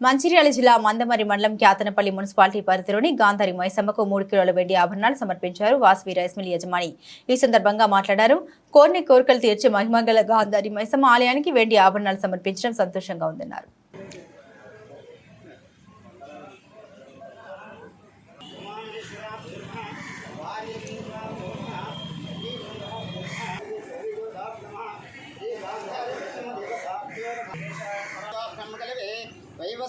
మంచిర్యాల జిల్లా మందమరి మండలం క్యాతనపల్లి మున్సిపాలిటీ పరిధిలోని గాంధారి మైసమ్మకు మూడు కిలోల వెండి ఆభరణాలు సమర్పించారు వాసవి రైస్ మిల్ యజమాని. ఈ సందర్భంగా మాట్లాడారు. కోర్ని కోరికలు తీర్చే మహిమగల గాంధారి మైసమ్మ ఆలయానికి వెండి ఆభరణాలు సమర్పించడం సంతోషంగా ఉందన్నారు.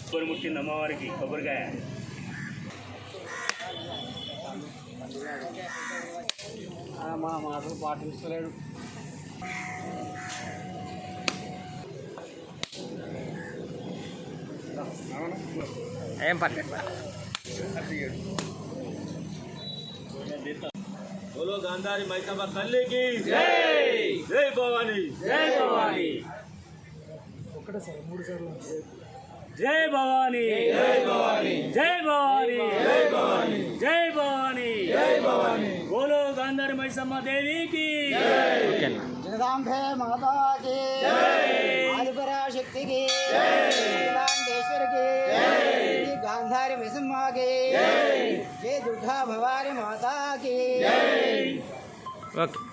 కొబ్బరి ముట్టింది అమ్మవారికి కొబ్బరికాయ మా మాటలు పాటిస్తలేడు ఏం పర్లేదు బోలో గాంధారి మైసమ్మ తల్లికి జై భవాని. జై భవాని. ఒకటే సార్ మూడు సార్లు జై భవాని. జై భవాని. జై భవాని. జై భవాని. జై భవాని. జై భవాని. బోలో గాంధారి మైసమ్మ దేవికి. జగదాంబే మాతాకి ఆదిపరాశక్తికి గాంధేశ్వరికి గాంధారి మైసమ్మకి జై. దుర్గా భవాని మాతాకి. ఓకే.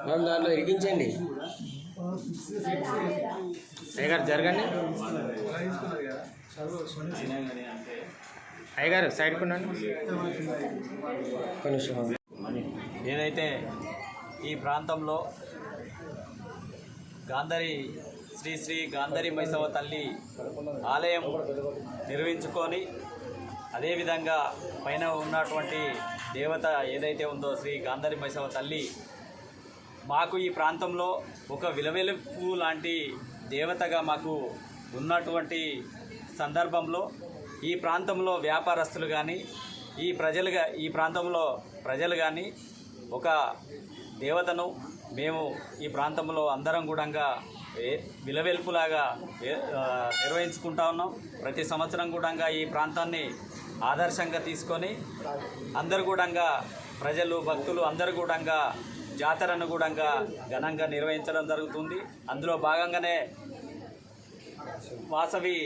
మనం దాంట్లో ఇరికించండి. అయ్యగారు జరగండి. అయ్యగారు సైడ్ కొంచెం ఏదైతే ఈ ప్రాంతంలో గాంధారి శ్రీ శ్రీ గాంధారి మైసవ తల్లి ఆలయం నిర్వహించుకొని అదేవిధంగా పైన ఉన్నటువంటి దేవత ఏదైతే ఉందో శ్రీ గాంధారి మైసవ తల్లి మాకు ఈ ప్రాంతంలో ఒక విలవెలుపు లాంటి దేవతగా మాకు ఉన్నటువంటి సందర్భంలో ఈ ప్రాంతంలో వ్యాపారస్తులు కానీ ఈ ప్రజలుగా ఈ ప్రాంతంలో ప్రజలు కానీ ఒక దేవతను మేము ఈ ప్రాంతంలో అందరం కూడా విలవెల్పులాగా నిర్వహించుకుంటా ఉన్నాం. ప్రతి సంవత్సరం కూడా ఈ ప్రాంతాన్ని ఆదర్శంగా తీసుకొని అందరు కూడా ప్రజలు భక్తులు అందరు కూడా జాతరను కూడా ఘనంగా నిర్వహించడం జరుగుతుంది. అందులో భాగంగానే వాసవి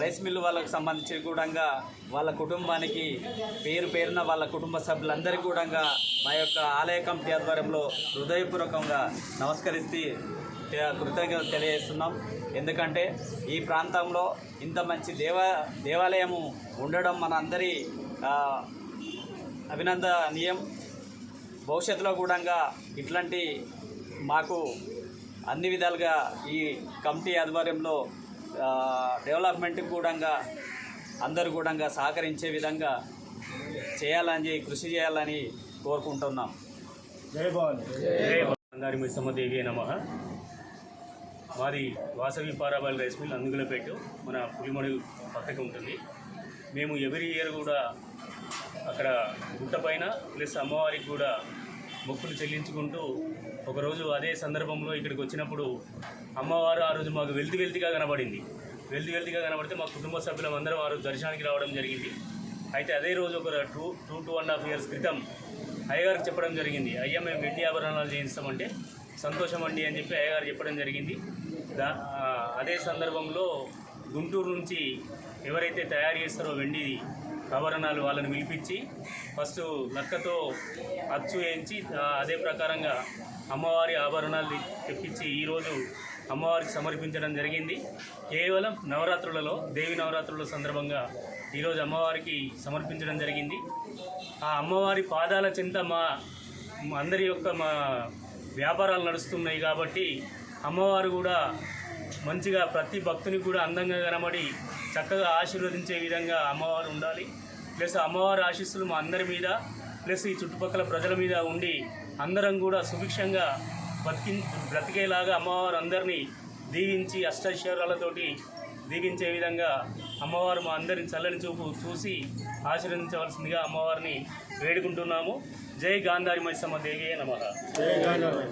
రైస్ మిల్లు వాళ్ళకు సంబంధించి కూడంగా వాళ్ళ కుటుంబానికి పేరు పేరున వాళ్ళ కుటుంబ సభ్యులందరికీ కూడా మా యొక్క ఆలయ కమిటీ ఆధ్వర్యంలో హృదయపూర్వకంగా నమస్కరిస్తూ కృతజ్ఞతలు తెలియజేస్తున్నాం. ఎందుకంటే ఈ ప్రాంతంలో ఇంత మంచి దేవ దేవాలయము ఉండడం మన అందరి అభినందనీయం. భవిష్యత్తులో కూడా ఇట్లాంటి మాకు అన్ని విధాలుగా ఈ కమిటీ ఆధ్వర్యంలో ఆ, డెవలప్మెంట్కి కూడా అందరూ కూడా సహకరించే విధంగా చేయాలని కృషి చేయాలని కోరుకుంటున్నాం. జై భవాని. జై మైసమ్మ దేవి నమ. మాది Vasavi parboiled rice mill Andugulapeta మన పులిమడి పక్కకి ఉంటుంది. మేము ఎవ్రీ ఇయర్ కూడా అక్కడ గుట్ట పైన ప్లస్ అమ్మవారికి కూడా మొక్కులు చెల్లించుకుంటూ ఒకరోజు అదే సందర్భంలో ఇక్కడికి వచ్చినప్పుడు అమ్మవారు ఆ రోజు మాకు వెల్తి వెల్తిగా కనబడింది. వెల్తి వెల్తిగా కనబడితే మా కుటుంబ సభ్యులం అందరం ఆ రోజు దర్శనానికి రావడం జరిగింది. అయితే అదే రోజు ఒక two two two and half years క్రితం అయ్యగారికి చెప్పడం జరిగింది. అయ్యా మేము వెండి ఆభరణాలు చేయిస్తామంటే సంతోషం అండి అని చెప్పి అయ్యగారు చెప్పడం జరిగింది. దా అదే సందర్భంలో గుంటూరు నుంచి ఎవరైతే తయారు చేస్తారో వెండి ఆభరణాలు వాళ్ళని పిలిపించి ఫస్ట్ లక్కతో అచ్చు వేయించి అదే ప్రకారంగా అమ్మవారి ఆభరణాలు తెప్పించి ఈరోజు అమ్మవారికి సమర్పించడం జరిగింది. కేవలం నవరాత్రులలో దేవి నవరాత్రుల సందర్భంగా ఈరోజు అమ్మవారికి సమర్పించడం జరిగింది. ఆ అమ్మవారి పాదాల చింత మా అందరి యొక్క మా వ్యాపారాలు నడుస్తున్నాయి కాబట్టి అమ్మవారు కూడా మంచిగా ప్రతి భక్తుని కూడా అందంగా కనబడి చక్కగా ఆశీర్వదించే విధంగా అమ్మవారు ఉండాలి. ప్లస్ అమ్మవారి ఆశీస్సులు మా అందరి మీద ప్లస్ ఈ చుట్టుపక్కల ప్రజల మీద ఉండి అందరం కూడా సుభిక్షంగా బతికి బ్రతికేలాగా అమ్మవారు అందరినీ దీవించి అష్టైశ్వర్యాలతోటి దీవించే విధంగా అమ్మవారు మా అందరిని చల్లని చూపు చూసి ఆశీర్వదించవలసిందిగా అమ్మవారిని వేడుకుంటున్నాము. జై గాంధారి మైసమ్మ దేవియే గాంధారి